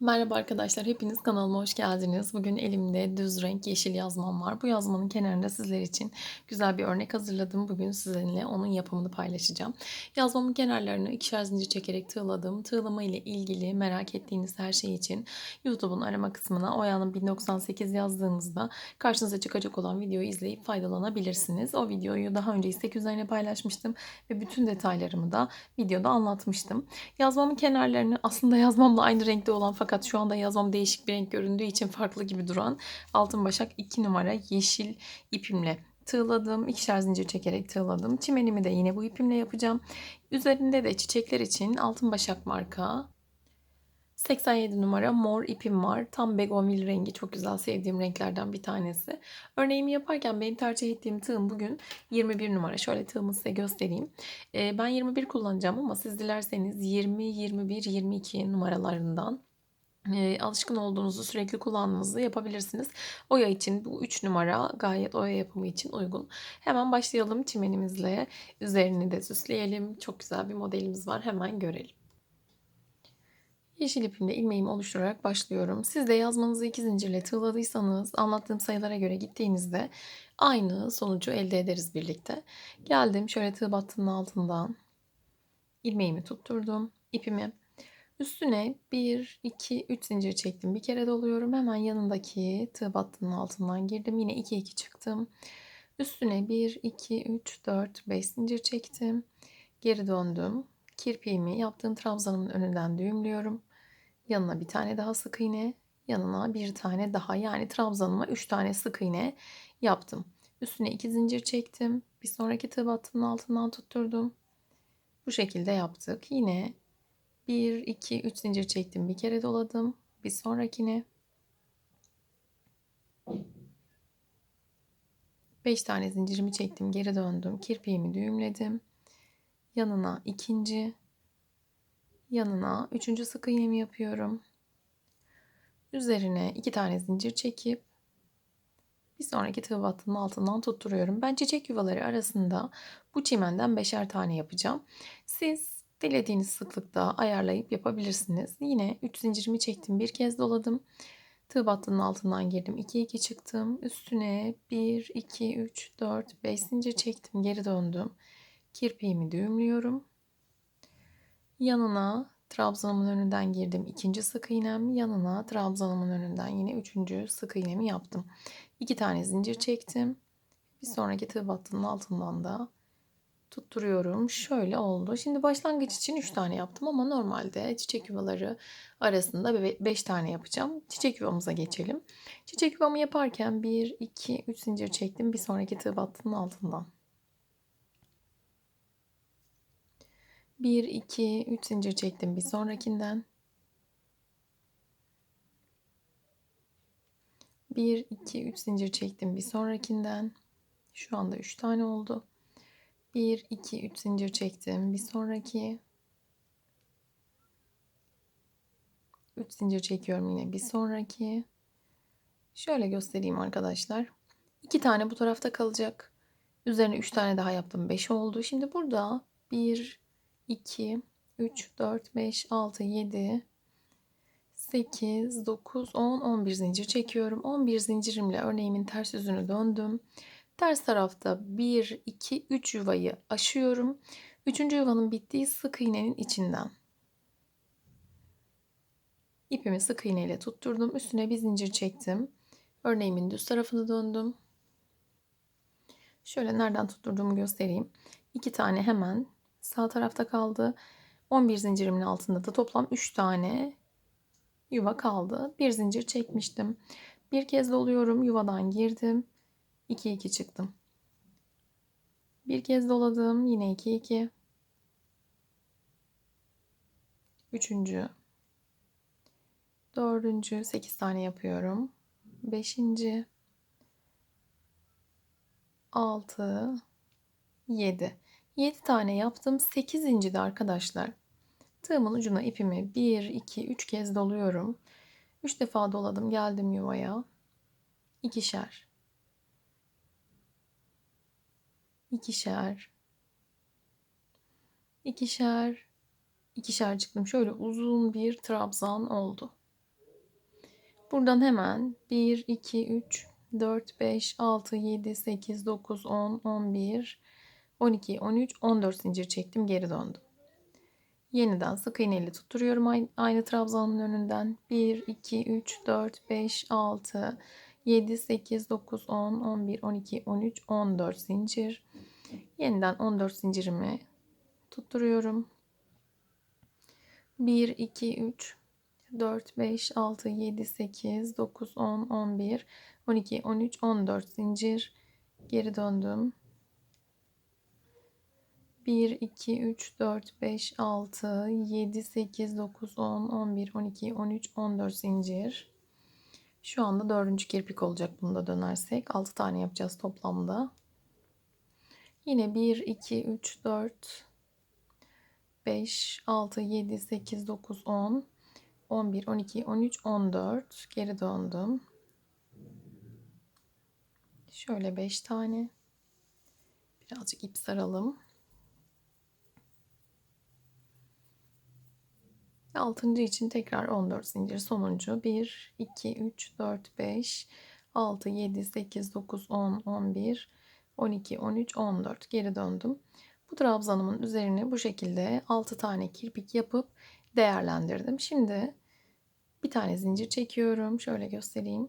Merhaba arkadaşlar, hepiniz kanalıma hoş geldiniz. Bugün elimde düz renk yeşil yazmam var. Bu yazmanın kenarında sizler için güzel bir örnek hazırladım. Bugün sizinle onun yapımını paylaşacağım. Yazmamın kenarlarını ikişer zincir çekerek tığladım. Tığlama ile ilgili merak ettiğiniz her şey için YouTube'un arama kısmına Oya'nın 1098 yazdığınızda karşınıza çıkacak olan videoyu izleyip faydalanabilirsiniz. O videoyu daha önce istek üzerine paylaşmıştım ve bütün detaylarımı da videoda anlatmıştım. Yazmamın kenarlarını aslında yazmamla aynı renkte olan fakat şu anda yazmam değişik bir renk göründüğü için farklı gibi duran altın başak 2 numara yeşil ipimle tığladım. İkişer zincir çekerek tığladım. Çimenimi de yine bu ipimle yapacağım. Üzerinde de çiçekler için altın başak marka 87 numara mor ipim var. Tam begonvil rengi çok güzel sevdiğim renklerden bir tanesi. Örneğimi yaparken benim tercih ettiğim tığım bugün 21 numara. Şöyle tığımı size göstereyim. Ee, ben 21 kullanacağım ama siz dilerseniz 20, 21, 22 numaralarından e, alışkın olduğunuzu sürekli kullanmanızı yapabilirsiniz. Oya için bu 3 numara gayet oya yapımı için uygun. Hemen başlayalım çimenimizle. Üzerini de süsleyelim. Çok güzel bir modelimiz var. Hemen görelim. Yeşil ipimle ilmeğimi oluşturarak başlıyorum. Siz de yazmanızı iki zincirle tığladıysanız anlattığım sayılara göre gittiğinizde aynı sonucu elde ederiz birlikte. Geldim şöyle tığ battının altından ilmeğimi tutturdum. ipimi Üstüne 1, 2, 3 zincir çektim. Bir kere doluyorum. Hemen yanındaki tığ battının altından girdim. Yine 2, 2 çıktım. Üstüne 1, 2, 3, 4, 5 zincir çektim. Geri döndüm. Kirpiğimi yaptığım trabzanımın önünden düğümlüyorum. Yanına bir tane daha sık iğne. Yanına bir tane daha yani trabzanıma 3 tane sık iğne yaptım. Üstüne 2 zincir çektim. Bir sonraki tığ battının altından tutturdum. Bu şekilde yaptık. Yine 1, 2, 3 zincir çektim. Bir kere doladım. Bir sonrakine 5 tane zincirimi çektim. Geri döndüm. Kirpiğimi düğümledim. Yanına ikinci, yanına üçüncü sık iğnemi yapıyorum. Üzerine iki tane zincir çekip bir sonraki tığ battının altından tutturuyorum. Ben çiçek yuvaları arasında bu çimenden beşer tane yapacağım. Siz Dilediğiniz sıklıkta ayarlayıp yapabilirsiniz. Yine 3 zincirimi çektim. Bir kez doladım. Tığ battının altından girdim. 2 2 çıktım. Üstüne 1 2 3 4 5 zincir çektim. Geri döndüm. Kirpiğimi düğümlüyorum. Yanına trabzanımın önünden girdim. ikinci sık iğnem yanına trabzanımın önünden yine üçüncü sık iğnemi yaptım. İki tane zincir çektim. Bir sonraki tığ battının altından da tutturuyorum. Şöyle oldu. Şimdi başlangıç için 3 tane yaptım ama normalde çiçek yuvaları arasında 5 tane yapacağım. Çiçek yuvamıza geçelim. Çiçek yuvamı yaparken 1, 2, 3 zincir çektim. Bir sonraki tığ battının altından. 1, 2, 3 zincir çektim bir sonrakinden. 1, 2, 3 zincir çektim bir sonrakinden. Şu anda 3 tane oldu. 1, 2, 3 zincir çektim. Bir sonraki 3 zincir çekiyorum yine. Bir sonraki şöyle göstereyim arkadaşlar. 2 tane bu tarafta kalacak. Üzerine 3 tane daha yaptım. 5 oldu. Şimdi burada 1, 2, 3, 4, 5, 6, 7, 8, 9, 10, 11 zincir çekiyorum. 11 zincirimle örneğimin ters yüzünü döndüm. Ters tarafta 1, 2, 3 yuvayı aşıyorum. Üçüncü yuvanın bittiği sık iğnenin içinden. İpimi sık iğne ile tutturdum. Üstüne bir zincir çektim. Örneğimin düz tarafını döndüm. Şöyle nereden tutturduğumu göstereyim. İki tane hemen sağ tarafta kaldı. 11 zincirimin altında da toplam 3 tane yuva kaldı. Bir zincir çekmiştim. Bir kez doluyorum. Yuvadan girdim. 2 2 çıktım. Bir kez doladım. Yine 2 2. Üçüncü. Dördüncü. 8 tane yapıyorum. Beşinci. 6 7 7 tane yaptım. 8. de arkadaşlar tığımın ucuna ipimi 1 2 3 kez doluyorum. 3 defa doladım, geldim yuvaya. İkişer ikişer, ikişer, ikişer çıktım. Şöyle uzun bir trabzan oldu. Buradan hemen 1, 2, 3, 4, 5, 6, 7, 8, 9, 10, 11, 12, 13, 14 zincir çektim. Geri döndüm. Yeniden sık iğneyle tutturuyorum aynı, aynı trabzanın önünden. 1, 2, 3, 4, 5, 6, 7, 8, 9, 10, 11, 12, 13, 14 zincir. Yeniden 14 zincirimi tutturuyorum. 1, 2, 3, 4, 5, 6, 7, 8, 9, 10, 11, 12, 13, 14 zincir. Geri döndüm. 1, 2, 3, 4, 5, 6, 7, 8, 9, 10, 11, 12, 13, 14 zincir. Şu anda dördüncü kirpik olacak bunu da dönersek. 6 tane yapacağız toplamda. Yine 1, 2, 3, 4, 5, 6, 7, 8, 9, 10, 11, 12, 13, 14. Geri döndüm. Şöyle 5 tane. Birazcık ip saralım. Altıncı için tekrar 14 zincir sonuncu 1 2 3 4 5 6 7 8 9 10 11 12 13 14 geri döndüm. Bu trabzanımın üzerine bu şekilde 6 tane kirpik yapıp değerlendirdim. Şimdi bir tane zincir çekiyorum. Şöyle göstereyim.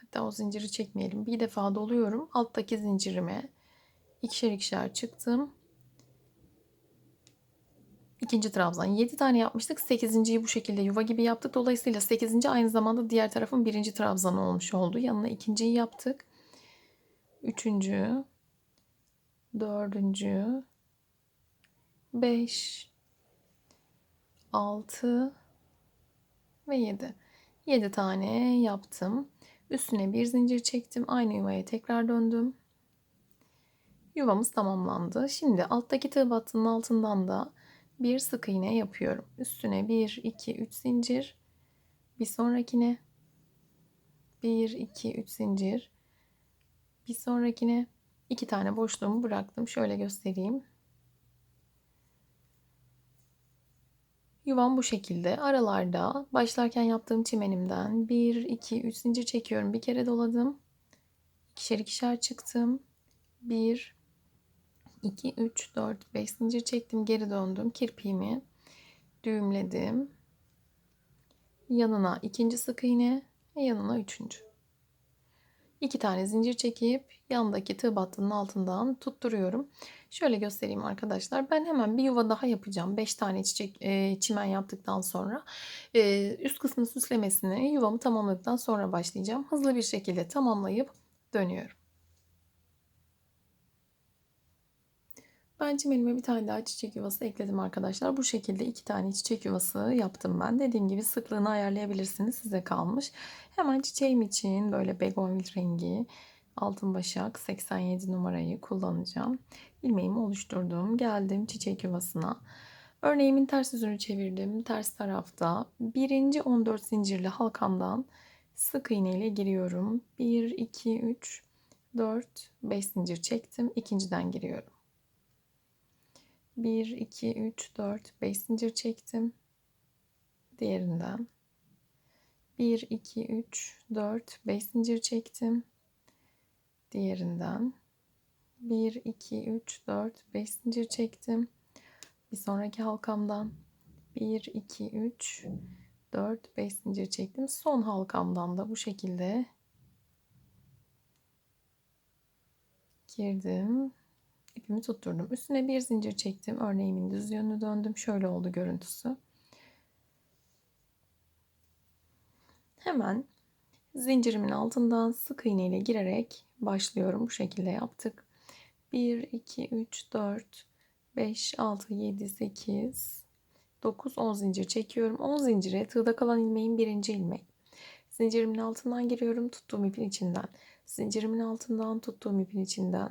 Hatta o zinciri çekmeyelim. Bir defa doluyorum. Alttaki zincirime ikişer ikişer çıktım. İkinci trabzan 7 tane yapmıştık. 8.yi bu şekilde yuva gibi yaptık. Dolayısıyla 8. aynı zamanda diğer tarafın birinci trabzanı olmuş oldu. Yanına ikinciyi yaptık. Üçüncü, dördüncü, beş, altı ve yedi. Yedi tane yaptım. Üstüne bir zincir çektim. Aynı yuvaya tekrar döndüm. Yuvamız tamamlandı. Şimdi alttaki tığ battının altından da bir sık iğne yapıyorum. Üstüne 1 2 3 zincir. Bir sonrakine 1 2 3 zincir. Bir sonrakine iki tane boşluğumu bıraktım. Şöyle göstereyim. Yuvam bu şekilde. Aralarda başlarken yaptığım çimenimden 1 2 3 zincir çekiyorum. Bir kere doladım. İkişer ikişer çıktım. 1 2, 3, 4, 5 zincir çektim. Geri döndüm. Kirpiğimi düğümledim. Yanına ikinci sık iğne yanına üçüncü. İki tane zincir çekip yandaki tığ battının altından tutturuyorum. Şöyle göstereyim arkadaşlar. Ben hemen bir yuva daha yapacağım. 5 tane çiçek e, çimen yaptıktan sonra e, üst kısmı süslemesini yuvamı tamamladıktan sonra başlayacağım. Hızlı bir şekilde tamamlayıp dönüyorum. Ben çimenime bir tane daha çiçek yuvası ekledim arkadaşlar. Bu şekilde iki tane çiçek yuvası yaptım ben. Dediğim gibi sıklığını ayarlayabilirsiniz. Size kalmış. Hemen çiçeğim için böyle begonvil rengi altın başak 87 numarayı kullanacağım. İlmeğimi oluşturdum. Geldim çiçek yuvasına. Örneğimin ters yüzünü çevirdim. Ters tarafta birinci 14 zincirli halkamdan sık iğne ile giriyorum. 1, 2, 3, 4, 5 zincir çektim. İkinciden giriyorum. 1, 2, 3, 4, 5 zincir çektim. Diğerinden. 1, 2, 3, 4, 5 zincir çektim. Diğerinden. 1, 2, 3, 4, 5 zincir çektim. Bir sonraki halkamdan 1, 2, 3, 4, 5 zincir çektim. Son halkamdan da bu şekilde girdim ipimi tutturdum. Üstüne bir zincir çektim. Örneğimin düz yönünü döndüm. Şöyle oldu görüntüsü. Hemen zincirimin altından sık iğne ile girerek başlıyorum. Bu şekilde yaptık. 1, 2, 3, 4, 5, 6, 7, 8, 9, 10 zincir çekiyorum. 10 zincire tığda kalan ilmeğin birinci ilmek. Zincirimin altından giriyorum. Tuttuğum ipin içinden. Zincirimin altından tuttuğum ipin içinden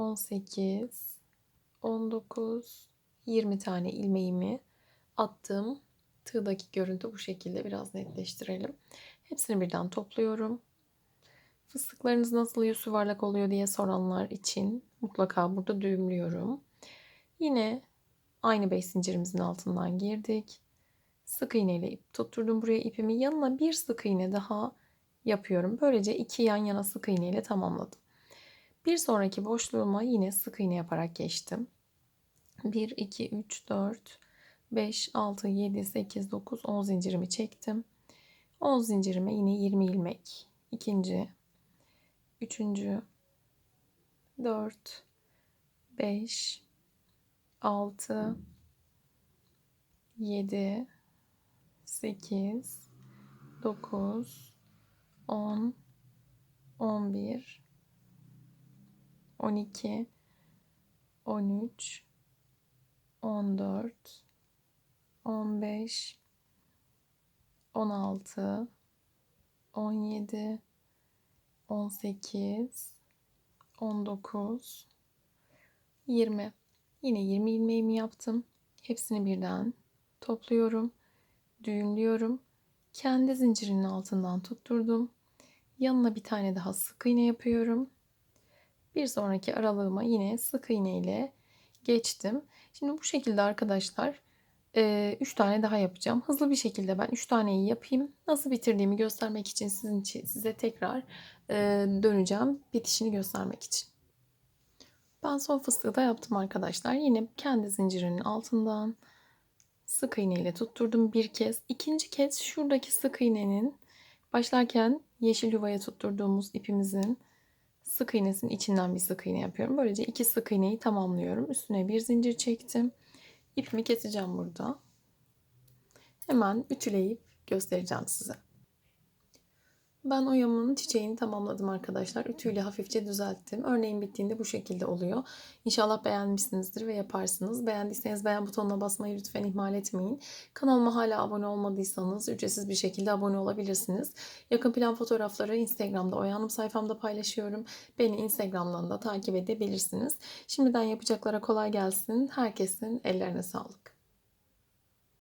18 19 20 tane ilmeğimi attım. Tığdaki görüntü bu şekilde biraz netleştirelim. Hepsini birden topluyorum. Fıstıklarınız nasıl yuvarlak oluyor diye soranlar için mutlaka burada düğümlüyorum. Yine aynı 5 zincirimizin altından girdik. Sık iğne ile ip tutturdum buraya ipimi. Yanına bir sık iğne daha yapıyorum. Böylece iki yan yana sık iğne ile tamamladım. Bir sonraki boşluğuma yine sık iğne yaparak geçtim. 1, 2, 3, 4, 5, 6, 7, 8, 9, 10 zincirimi çektim. 10 zincirime yine 20 ilmek. İkinci, üçüncü, 4, 5, 6, 7, 8, 9, 10, 11, 12, 13, 14, 15, 16, 17, 18, 19, 20. Yine 20 ilmeğimi yaptım. Hepsini birden topluyorum. Düğümlüyorum. Kendi zincirinin altından tutturdum. Yanına bir tane daha sık iğne yapıyorum. Bir sonraki aralığıma yine sık iğne ile geçtim. Şimdi bu şekilde arkadaşlar 3 tane daha yapacağım. Hızlı bir şekilde ben 3 taneyi yapayım. Nasıl bitirdiğimi göstermek için sizin için size tekrar döneceğim. Bitişini göstermek için. Ben son fıstığı da yaptım arkadaşlar. Yine kendi zincirinin altından sık iğne ile tutturdum bir kez. İkinci kez şuradaki sık iğnenin başlarken yeşil yuvaya tutturduğumuz ipimizin sık iğnesinin içinden bir sık iğne yapıyorum. Böylece iki sık iğneyi tamamlıyorum. Üstüne bir zincir çektim. İpimi keseceğim burada. Hemen ütüleyip göstereceğim size. Ben oyamın çiçeğini tamamladım arkadaşlar. Ütüyle hafifçe düzelttim. Örneğin bittiğinde bu şekilde oluyor. İnşallah beğenmişsinizdir ve yaparsınız. Beğendiyseniz beğen butonuna basmayı lütfen ihmal etmeyin. Kanalıma hala abone olmadıysanız ücretsiz bir şekilde abone olabilirsiniz. Yakın plan fotoğrafları Instagram'da Oyanım sayfamda paylaşıyorum. Beni Instagram'dan da takip edebilirsiniz. Şimdiden yapacaklara kolay gelsin. Herkesin ellerine sağlık.